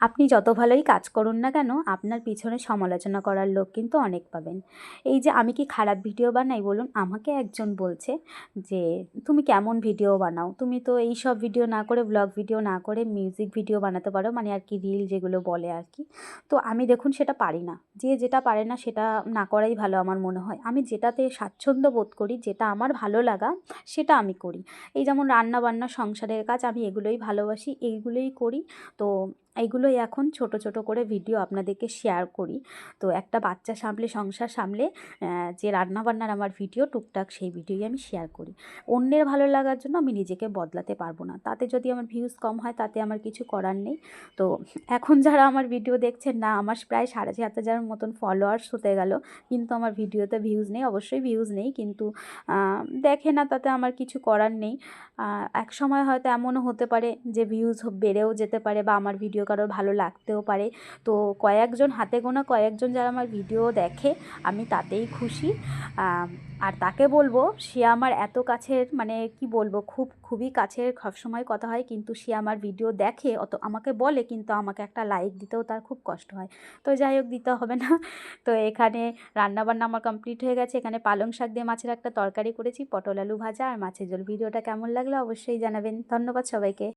আপনি যত ভালোই কাজ করুন না কেন, আপনার পিছনে সমালোচনা করার লোক কিন্তু অনেক পাবেন। এই যে আমি কি খারাপ ভিডিও বানাই বলুন, আমাকে একজন বলছে যে, তুমি কেমন ভিডিও বানাও? তুমি তো এই সব ভিডিও না করে ব্লগ ভিডিও না করে মিউজিক ভিডিও বানাতে পারো মানে আর কি রিল যেগুলো বলে আর কি। তো আমি দেখুন সেটা পারি না। যে যেটা পারে না সেটা না করাই ভালো আমার মনে হয়। আমি যেটাতে স্বাচ্ছন্দ্য বোধ করি, যেটা আমার ভালো লাগা, সেটা আমি করি। এই যেমন রান্না বান্না সংসারের কাজ আমি এগুলোই ভালোবাসি, এইগুলোই করি। তো এইগুলোই এখন ছোট ছোট করে ভিডিও আপনাদেরকে শেয়ার করি। তো একটা বাচ্চা সামলে, সংসার সামলে যে রান্নাবান্নার আমার ভিডিও টুকটাক সেই ভিডিওই আমি শেয়ার করি। অন্যের ভালো লাগার জন্য আমি নিজেকে বদলাতে পারব না। তাতে যদি আমার ভিউজ কম হয়, তাতে আমার কিছু করার নেই। তো এখন যারা আমার ভিডিও দেখছেন, না, আমার প্রায় সাড়ে সাত হাজারের মতন ফলোয়ার্স হতে গেল। কিন্তু আমার ভিডিওতে ভিউজ নেই, অবশ্যই ভিউজ নেই। কিন্তু দেখে না, তাতে আমার কিছু করার নেই। এক সময় হয়তো এমনও হতে পারে যে ভিউজ বেড়েও যেতে পারে বা আমার ভিডিও কারোর ভালো লাগতেও পারে। তো কয়েকজন, হাতে গোনা কয়েকজন যারা আমার ভিডিও দেখে, আমি তাতেই খুশি। আর তাকে বলব, সে আমার এত কাছের মানে কি বলব, খুব, খুবই কাছের, সবসময় কথা হয়, কিন্তু সে আমার ভিডিও দেখে, অত আমাকে বলে, কিন্তু আমাকে একটা লাইক দিতেও তার খুব কষ্ট হয়। তো যাই হোক, দিতে হবে না। তো এখানে রান্নাবান্না আমার কমপ্লিট হয়ে গেছে। এখানে পালং শাক দিয়ে মাছের একটা তরকারি করেছি, পটল আলু ভাজা, আর মাছের ঝোল। ভিডিওটা কেমন লাগল অবশ্যই জানাবেন। ধন্যবাদ সবাইকে।